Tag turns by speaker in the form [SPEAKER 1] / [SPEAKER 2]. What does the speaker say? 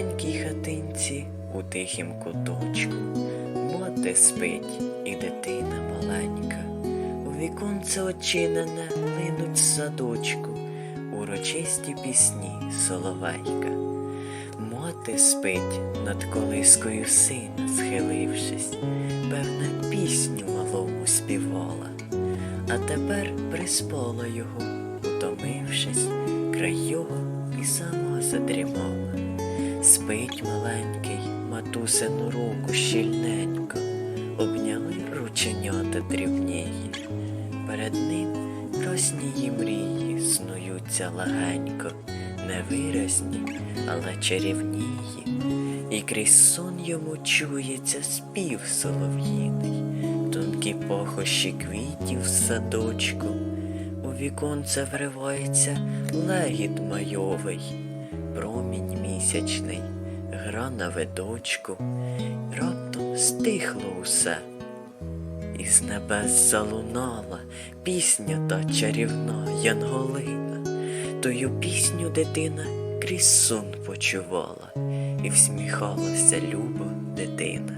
[SPEAKER 1] маленькій хатинці у тихім куточку мати спить і дитина маленька. У віконце очинене линуть з садочку, урочисті пісні соловейка. Мати спить над колискою сина, схилившись, певне пісню малому співала, а тепер приспала його, утомившись, край його і сама задрімала. Спить маленький, матусину руку щільненько, обняли рученята дрібнії. Перед ним роснії мрії снуються легенько, невиразні, але чарівнії, і крізь сон йому чується спів солов'їний, тонкі похощі квітів в садочку, у віконце вривається легіт майовий, промінь місячний, гра на видочку, раптом стихло усе. І з небес залунала пісня та чарівна Янголина. Тою пісню дитина крізь сон почувала, і всміхалася люба дитина.